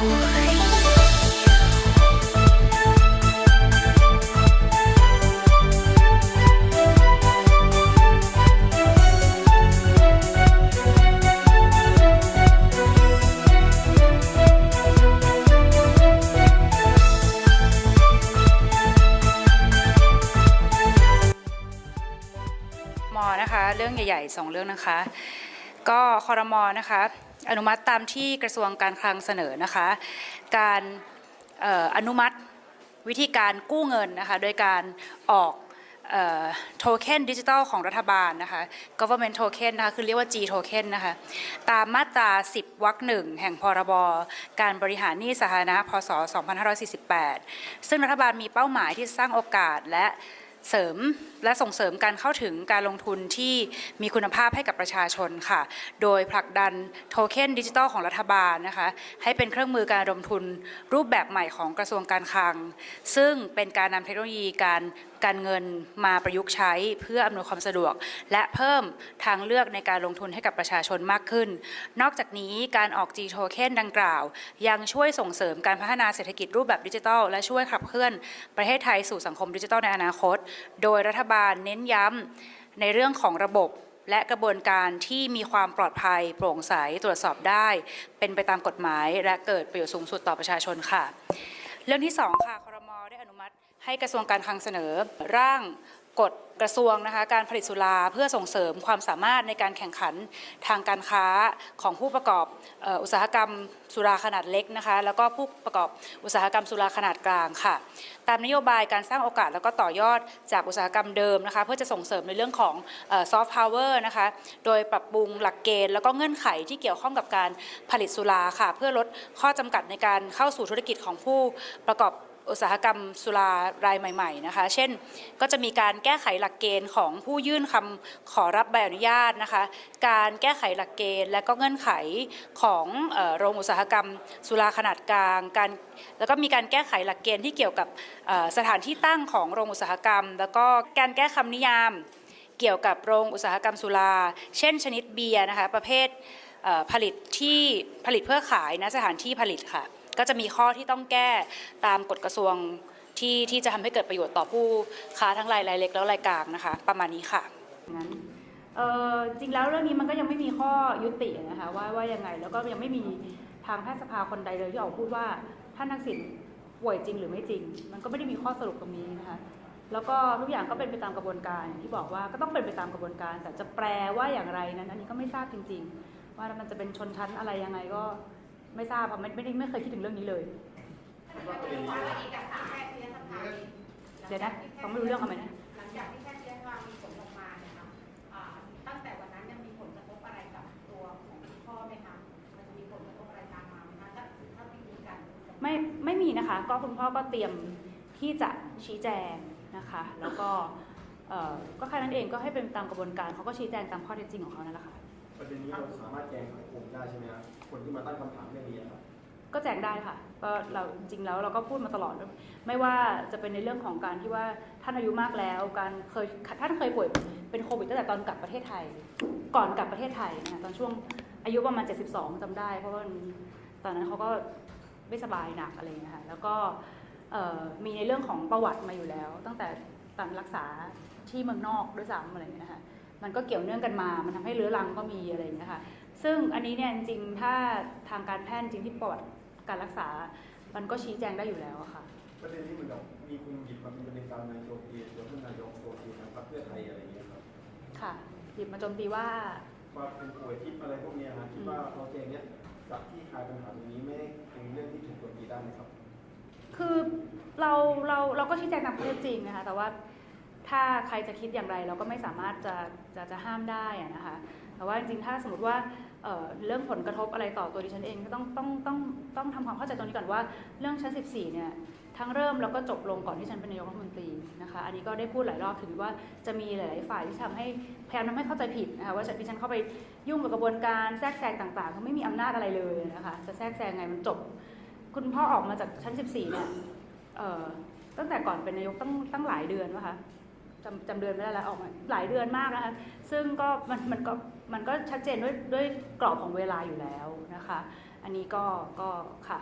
มอนะคะเรื่องใหญ่ๆสองเรื่องนะคะ ก็คอรมอนะคะ อนุมัติตามที่กระทรวงการคลังเสนอนะคะ การเอ่ออนุมัติวิธีการกู้เงินนะคะโดยการออกโทเค็นดิจิทัลของรัฐบาลนะคะ government token นะคะคือเรียกว่า G token นะคะตามมาตรา 10วรรคหนึ่งแห่งพรบการบริหารหนี้สาธารณะพศ 2548 ซึ่งรัฐบาลมีเป้าหมายที่สร้างโอกาสและ เสริมและส่งเสริมการเข้าถึงการลงทุนที่มีคุณภาพให้กับประชาชนค่ะ โดยผลักดันโทเค็นดิจิทัลของรัฐบาลนะคะ ให้เป็นเครื่องมือการระดมทุนรูปแบบใหม่ของกระทรวงการคลัง ซึ่งเป็นการนำเทคโนโลยีการ การเงินมาประยุกต์ใช้เพื่ออำนวยความสะดวก และเพิ่มทางเลือกในการลงทุนให้กับประชาชนมากขึ้น นอกจากนี้การออก G token ดังกล่าว ยังช่วยส่งเสริมการพัฒนาเศรษฐกิจรูปแบบดิจิทัล และช่วยขับเคลื่อนประเทศไทยสู่สังคมดิจิทัลในอนาคต โดยรัฐบาลเน้นย้ำในเรื่องของระบบและกระบวนการที่มีความปลอดภัย โปร่งใสตรวจสอบได้ เป็นไปตามกฎหมาย และเกิดประโยชน์สูงสุดต่อประชาชนค่ะ เรื่องที่ 2 ค่ะ ได้อนุมัติให้กระทรวงการคลังเสนอ ร่างกฎกระทรวงนะคะการผลิตสุราเพื่อส่งเสริมความสามารถในการแข่งขันทางการค้าของผู้ประกอบอุตสาหกรรมสุราขนาดเล็กนะคะแล้วก็ผู้ประกอบอุตสาหกรรมสุราขนาดกลางค่ะ ตามนโยบายการสร้างโอกาสแล้วก็ต่อยอดจากอุตสาหกรรมเดิมนะคะเพื่อจะส่งเสริมในเรื่องของซอฟต์พาวเวอร์นะคะโดยปรับปรุงหลักเกณฑ์แล้วก็เงื่อนไขที่เกี่ยวข้องกับการผลิตสุราค่ะเพื่อลดข้อจำกัดในการเข้าสู่ธุรกิจของผู้ประกอบ อุตสาหกรรมสุรารายใหม่ๆนะคะ เช่น ก็จะมีการแก้ไขหลักเกณฑ์ของผู้ยื่นคำขอรับใบอนุญาตนะคะ การแก้ไขหลักเกณฑ์ และก็เงื่อนไขของโรงอุตสาหกรรมสุราขนาดกลาง การแล้วก็มีการแก้ไขหลักเกณฑ์ที่เกี่ยวกับสถานที่ตั้งของโรงอุตสาหกรรม แล้วก็การแก้คำนิยามเกี่ยวกับโรงอุตสาหกรรมสุรา เช่น ชนิดเบียร์นะคะ ประเภทผลิตที่ผลิตเพื่อขายณสถานที่ผลิตค่ะ ก็จะมีข้อที่ต้องแก้ตามกฎกระทรวงที่ที่จะทำให้เกิดประโยชน์ต่อผู้ค้าทั้งรายรายเล็กแล้วรายกลางนะคะ ประมาณนี้ค่ะงั้นจริงแล้วเรื่องนี้มันก็ยังไม่มีข้อยุตินะคะว่าว่ายังไงแล้วก็ยังไม่มีทางแพทยสภาคนใดเลยที่ออกมาพูดว่าท่านทักษิณป่วยจริงหรือไม่จริง มันก็ไม่ได้มีข้อสรุปตรงนี้นะคะแล้วก็ทุกอย่างก็เป็นไปตามกระบวนการที่บอกว่าก็ต้องเป็นไปตามกระบวนการ แต่จะแปลว่าอย่างไรนั้นอันนี้ก็ไม่ทราบจริง ๆ ว่ามันจะเป็นชนชั้นอะไรยังไงก็ ไม่ทราบค่ะไม่ไม่ได้ไม่เคยคิดถึงเรื่องนี้เลย เดี๋ยวนะฟังไม่รู้เรื่องทำไมนะ หลังจากที่แพทย์เชื้อรามีผลออกมาเนี่ยค่ะอ่าตั้งแต่วันนั้นยังมีผลกระทบอะไรกับตัวของคุณพ่อไหมคะมันจะมีผลกระทบอะไรตามมาไหมคะถ้าถ้าที่มีการไม่ไม่มีนะคะ ก็คุณพ่อก็เตรียมที่จะชี้แจงนะคะ แล้วก็เอ่อก็แค่นั้นเองก็ให้เป็นตามกระบวนการเขาก็ชี้แจงตามข้อเท็จจริงของเขานั่นแหละค่ะ ประเด็นนี้เราสามารถแจ้งสังคมได้ใช่ไหมครับคนที่มาตั้งคำถามเรื่องนี้ครับ ก็แจ้งได้ค่ะก็เราจริงๆแล้วเราก็พูดมาตลอด ไม่ว่าจะเป็นในเรื่องของการที่ว่าท่านอายุมากแล้ว การเคยท่านเคยป่วยเป็นโควิดตั้งแต่ตอนกลับประเทศไทย ก่อนกลับประเทศไทยนะตอนช่วงอายุประมาณ 72จำได้ เพราะว่าตอนนั้นเขาก็ไม่สบายหนักอะไรอย่างเงี้ยค่ะแล้วก็มีในเรื่องของประวัติมาอยู่แล้ว ตั้งแต่ตอนรักษาที่เมืองนอกด้วยซ้ำอะไรอย่างเงี้ยนะคะ มันก็เกี่ยวเนื่องกันมา มันทำให้เรื้อรังก็มีอะไรอย่างเงี้ค่ะซึ่งอันนี้เนี่ยจริงๆถ้าทางการแพทย์จริงที่ประวัติการรักษา มันก็ชี้แจงได้อยู่แล้วค่ะประเด็นนี้เหมือนกับมีคุณหยิบมาเป็นประเด็นการนายโจมตีตัวท่านนายกโจมตีทางพรรคเพื่อไทยอะไรอย่างเงี้ยครับค่ะหยิบมาโจมตีว่าว่าเป็นป่วยทิพย์อะไรพวกเนี้ยฮะคิดว่าเราเองเนี้ยกับที่คลายปัญหาตรงนี้ไม่ได้เป็นเรื่องที่ถูกโจมตีได้ไหมครับ คือเราเราเราก็ชี้แจงตามข้อเท็จจริงนะคะแต่ว่า ถ้าใครจะคิดอย่างไรเราก็ไม่สามารถจะจะจะห้ามได้นะคะแต่ว่าจริงๆถ้าสมมติว่าเเรื่องผลกระทบอะไรต่อตัวดิฉันเองก็ต้องต้องต้องต้องทำความเข้าใจตรงนี้ก่อนว่าเรื่องชั้น 14 เนี่ยทั้งเริ่มแล้วก็จบลงก่อนที่ฉันเป็นนายกรัฐมนตรีนะคะอันนี้ก็ได้พูดหลายรอบถึงว่าจะมีหลายๆฝ่ายที่ทำให้พยายามทำให้เข้าใจผิดนะคะว่าฉันที่ฉันเข้าไปยุ่งกับกระบวนการแทรกแซงต่างๆเขาไม่มีอำนาจอะไรเลยนะคะจะแทรกแซงไงมันจบ คุณพ่อออกมาจากชั้น 14 เนี่ยเอ่อตั้งแต่ก่อนเป็นนายกตั้งตั้งหลายเดือนนะคะ จำจำเดือนไม่ได้แล้วออกมาหลายเดือนมากนะคะซึ่งก็มันมันก็มันก็ชัดเจนด้วยด้วยกรอบของเวลาอยู่แล้วนะคะ อันนี้ก็ก็ค่ะ